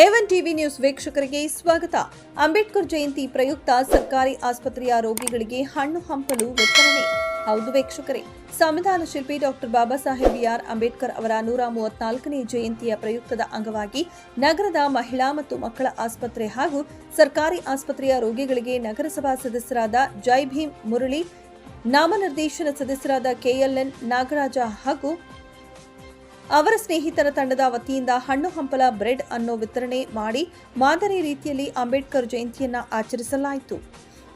A one TV news ವೀಕ್ಷಕರಿಗೆ ಸ್ವಾಗತ. ಅಂಬೇಡ್ಕರ್ ಜಯಂತಿ ಪ್ರಯುಕ್ತ ಸರ್ಕಾರಿ ಆಸ್ಪತ್ರೆಯ ರೋಗಿಗಳಿಗೆ ಹಣ್ಣು ಹಂಪಲು ವಿತರಣೆ. ಹೌದು ವೀಕ್ಷಕರೇ, ಸಂವಿಧಾನ ಶಿಲ್ಪಿ doctor Baba Saheb B R Ambedkar ಅವರ ನೂರ ಮೂವತ್ನಾಲ್ಕನೇ ಜಯಂತಿಯ ಪ್ರಯುಕ್ತದ ಅಂಗವಾಗಿ ನಗರದ ಮಹಿಳಾ ಮತ್ತು ಮಕ್ಕಳ ಆಸ್ಪತ್ರೆ ಹಾಗೂ ಸರ್ಕಾರಿ ಆಸ್ಪತ್ರೆಯ ರೋಗಿಗಳಿಗೆ ನಗರಸಭಾ ಸದಸ್ಯರಾದ ಜೈ ಭೀಮ್ ಮುರಳಿ, ನಾಮನಿರ್ದೇಶನ ಸದಸ್ಯರಾದ ಕೆಎಲ್ಎನ್ ನಾಗರಾಜ ಹಾಗೂ ಅವರ ಸ್ನೇಹಿತರ ತಂಡದ ವತಿಯಿಂದ ಹಣ್ಣು ಹಂಪಲ ಬ್ರೆಡ್ ಅನ್ನು ವಿತರಣೆ ಮಾಡಿ ಮಾದರಿ ರೀತಿಯಲ್ಲಿ ಅಂಬೇಡ್ಕರ್ ಜಯಂತಿಯನ್ನ ಆಚರಿಸಲಾಯಿತು.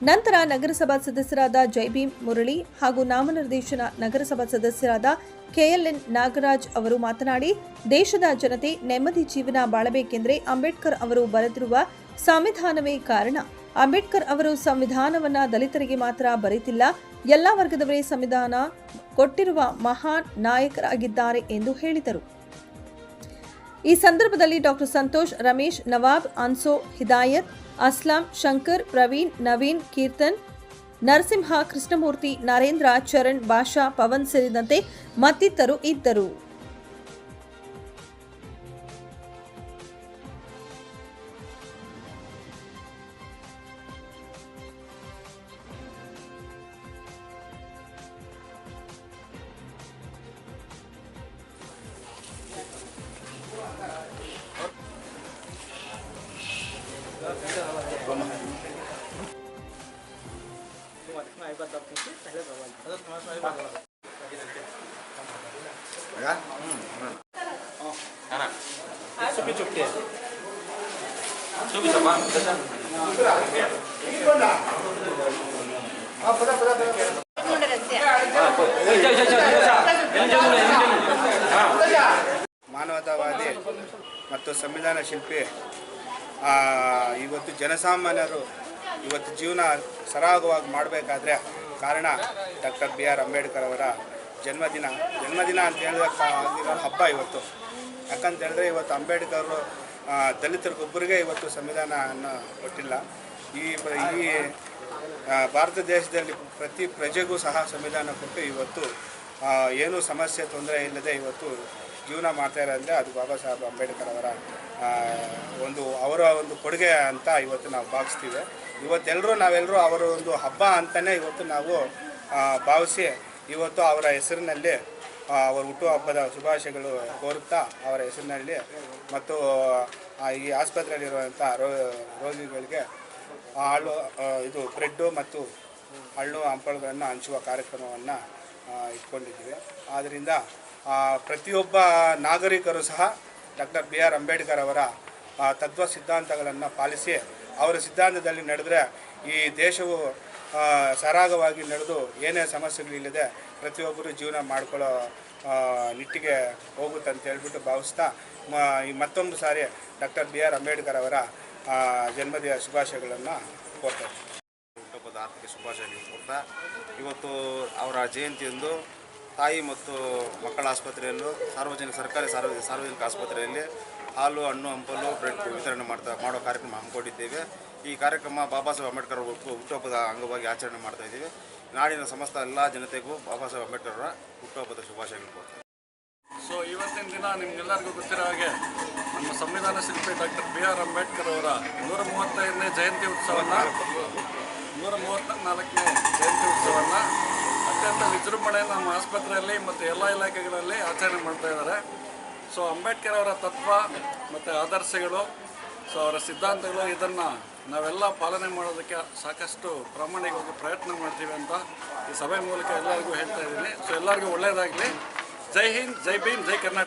ನಂತರ ನಗರಸಭಾ ಸದಸ್ಯರಾದ ಜೈಭೀಮ್ ಮುರಳಿ ಹಾಗೂ ನಾಮನಿರ್ದೇಶನ ನಗರಸಭಾ ಸದಸ್ಯರಾದ ಕೆಎಲ್ಎನ್ ನಾಗರಾಜ್ ಅವರು ಮಾತನಾಡಿ, ದೇಶದ ಜನತೆ ನೆಮ್ಮದಿ ಜೀವನ ಬಾಳಬೇಕೆಂದರೆ ಅಂಬೇಡ್ಕರ್ ಅವರು ಬರೆದಿರುವ ಸಂವಿಧಾನವೇ ಕಾರಣ. ಅಂಬೇಡ್ಕರ್ ಅವರು ಸಂವಿಧಾನವನ್ನ ದಲಿತರಿಗೆ ಮಾತ್ರ ಬರೀತಿಲ್ಲ, ಎಲ್ಲ ವರ್ಗದವರೇ ಸಂವಿಧಾನ ಕೊಟ್ಟಿರುವ ಮಹಾನ್ ನಾಯಕರಾಗಿದ್ದಾರೆ ಎಂದು ಹೇಳಿದರು. ಈ ಸಂದರ್ಭದಲ್ಲಿ ಡಾಕ್ಟರ್ ಸಂತೋಷ್, ರಮೇಶ್, ನವಾಬ್, ಅನ್ಸೋ, ಹಿದಾಯತ್, ಅಸ್ಲಾಂ, ಶಂಕರ್, ಪ್ರವೀಣ್, ನವೀನ್, ಕೀರ್ತನ್, ನರಸಿಂಹ, ಕೃಷ್ಣಮೂರ್ತಿ, ನರೇಂದ್ರ, ಚರಣ್ ಬಾಷಾ ಪವನ್ ಸೇರಿದಂತೆ ಮತ್ತಿತರು ಇದ್ದರು. ಮಾನವತಾವಾದಿ ಮತ್ತು ಸಂವಿಧಾನ ಶಿಲ್ಪಿ ಇವತ್ತು ಜನಸಾಮಾನ್ಯರು ಇವತ್ತು ಜೀವನ ಸರಾಗವಾಗಿ ಮಾಡಬೇಕಾದ್ರೆ ಕಾರಣ ಡಾಕ್ಟರ್ ಬಿ ಆರ್ ಅಂಬೇಡ್ಕರ್ ಅವರ ಜನ್ಮದಿನ. ಜನ್ಮದಿನ ಅಂತ ಹೇಳಿದ್ರೆ ಹಬ್ಬ ಇವತ್ತು. ಯಾಕಂತ ಹೇಳಿದ್ರೆ ಇವತ್ತು ಅಂಬೇಡ್ಕರ್ ಅವರು ದಲಿತರಿಗೊಬ್ಬರಿಗೆ ಇವತ್ತು ಸಂವಿಧಾನವನ್ನು ಕೊಟ್ಟಿಲ್ಲ. ಈ ಈ ಭಾರತ ದೇಶದಲ್ಲಿ ಪ್ರತಿ ಪ್ರಜೆಗೂ ಸಹ ಸಂವಿಧಾನ ಕೊಟ್ಟು ಇವತ್ತು ಏನು ಏನೂ ಸಮಸ್ಯೆ ತೊಂದರೆ ಇಲ್ಲದೆ ಇವತ್ತು ಜೀವನ ಮಾಡ್ತಾ ಇರೋದ್ರೆ ಅದು ಬಾಬಾ ಸಾಹೇಬ್ ಅಂಬೇಡ್ಕರ್ ಅವರ ಒಂದು ಅವರ ಒಂದು ಕೊಡುಗೆ ಅಂತ ಇವತ್ತು ನಾವು ಭಾವಿಸ್ತೀವಿ. ಇವತ್ತೆಲ್ಲರೂ ನಾವೆಲ್ಲರೂ ಅವರ ಒಂದು ಹಬ್ಬ ಅಂತಲೇ ಇವತ್ತು ನಾವು ಭಾವಿಸಿ ಇವತ್ತು ಅವರ ಹೆಸರಿನಲ್ಲಿ ಅವರ ಹುಟ್ಟುಹಬ್ಬದ ಶುಭಾಶಯಗಳು ಕೋರುತ್ತಾ ಅವರ ಹೆಸರಿನಲ್ಲಿ ಮತ್ತು ಈ ಆಸ್ಪತ್ರೆಯಲ್ಲಿರುವಂಥ ರೋ, ರೋಗಿಗಳಿಗೆ ಆ, ಇದು ಬ್ರೆಡ್ಡು ಮತ್ತು ಹಣ್ಣು ಹಂಪಲುಗಳನ್ನು ಹಂಚುವ ಕಾರ್ಯಕ್ರಮವನ್ನು ಇಟ್ಕೊಂಡಿದ್ದೀವಿ. ಆದ್ದರಿಂದ ಪ್ರತಿಯೊಬ್ಬ ನಾಗರಿಕರು ಸಹ ಡಾಕ್ಟರ್ ಬಿ ಆರ್ ಅಂಬೇಡ್ಕರ್ ಅವರ ತತ್ವ ಸಿದ್ಧಾಂತಗಳನ್ನು ಪಾಲಿಸಿ ಅವರ ಸಿದ್ಧಾಂತದಲ್ಲಿ ನಡೆದರೆ ಈ ದೇಶವು ಸರಾಗವಾಗಿ ನಡೆದು ಏನೇ ಸಮಸ್ಯೆಗಳಿಲ್ಲದೆ ಪ್ರತಿಯೊಬ್ಬರು ಜೀವನ ಮಾಡ್ಕೊಳ್ಳೋ ನಿಟ್ಟಿಗೆ ಹೋಗುತ್ತೆ ಅಂತ ಹೇಳ್ಬಿಟ್ಟು ಭಾವಿಸ್ತಾ ಈ ಮತ್ತೊಂದು ಸಾರಿ ಡಾಕ್ಟರ್ ಬಿ ಆರ್ ಅಂಬೇಡ್ಕರ್ ಅವರ ಜನ್ಮದಿನ ಶುಭಾಶಯಗಳನ್ನು ಕೋರ್ತಾರೆ ಹುಟ್ಟುಹಬ್ಬದ ಆರ್ಥಿಕ ಶುಭಾಶಯಗಳನ್ನು ಕೊಡ್ತಾ ಇವತ್ತು ಅವರ ಜಯಂತಿಯಂದು ತಾಯಿ ಮತ್ತು ಮಕ್ಕಳ ಆಸ್ಪತ್ರೆಯಲ್ಲೂ ಸಾರ್ವಜನಿಕ ಸರ್ಕಾರಿ ಸಾರ್ವಜನಿಕ ಆಸ್ಪತ್ರೆಯಲ್ಲಿ ಹಾಲು, ಹಣ್ಣು, ಹಂಪಲು, ಬ್ರೆಡ್ ವಿತರಣೆ ಮಾಡ್ತಾ, ಮಾಡೋ ಕಾರ್ಯಕ್ರಮ ಹಮ್ಮಿಕೊಂಡಿದ್ದೇವೆ. ಈ ಕಾರ್ಯಕ್ರಮ ಬಾಬಾ ಸಾಹೇಬ್ ಅಂಬೇಡ್ಕರ್ ಹುಟ್ಟುಹಬ್ಬದ ಅಂಗವಾಗಿ ಆಚರಣೆ ಮಾಡ್ತಾ ಇದ್ದೀವಿ. ನಾಡಿನ ಸಮಸ್ತ ಎಲ್ಲ ಜನತೆಗೂ ಬಾಬಾ ಸಾಹೇಬ್ ಅಂಬೇಡ್ಕರ್ ಅವರ ಹುಟ್ಟುಹಬ್ಬದ ಶುಭಾಶಯಗಳು ಸೊ ಇವತ್ತಿನ ದಿನ ನಿಮಗೆಲ್ಲರಿಗೂ ಗೊತ್ತಿರೋ ಹಾಗೆ, ನಮ್ಮ ಸಂವಿಧಾನ ಶಿಲ್ಪಿ ಡಾಕ್ಟರ್ ಬಿ ಆರ್ ಅಂಬೇಡ್ಕರ್ ಅವರ ನೂರ ಮೂವತ್ತೈದನೇ ಜಯಂತಿ ಉತ್ಸವನ ನೂರ ಮೂವತ್ತ ನಾಲ್ಕನೇ ಜಯಂತಿ ಉತ್ಸವವನ್ನು ಅತ್ಯಂತ ವಿಜೃಂಭಣೆ ನಮ್ಮ ಆಸ್ಪತ್ರೆಯಲ್ಲಿ ಮತ್ತು ಎಲ್ಲ ಇಲಾಖೆಗಳಲ್ಲಿ ಆಚರಣೆ ಮಾಡ್ತಾ ಇದ್ದಾರೆ. ಸೊ ಅಂಬೇಡ್ಕರ್ ಅವರ ತತ್ವ ಮತ್ತು ಆದರ್ಶಗಳು ಸೊ ಅವರ ಸಿದ್ಧಾಂತಗಳು, ಇದನ್ನು ನಾವೆಲ್ಲ ಪಾಲನೆ ಮಾಡೋದಕ್ಕೆ ಸಾಕಷ್ಟು ಪ್ರಾಮಾಣಿಕವಾಗಿ ಪ್ರಯತ್ನ ಮಾಡ್ತೀವಿ ಅಂತ ಈ ಸಭೆ ಮೂಲಕ ಎಲ್ಲರಿಗೂ ಹೇಳ್ತಾ ಇದ್ದೀನಿ. ಸೊ ಎಲ್ಲರಿಗೂ ಒಳ್ಳೆಯದಾಗಲಿ ಜೈ ಹಿಂದ್, ಜೈ ಭೀಮ್, ಜೈ ಕರ್ನಾಟಕ.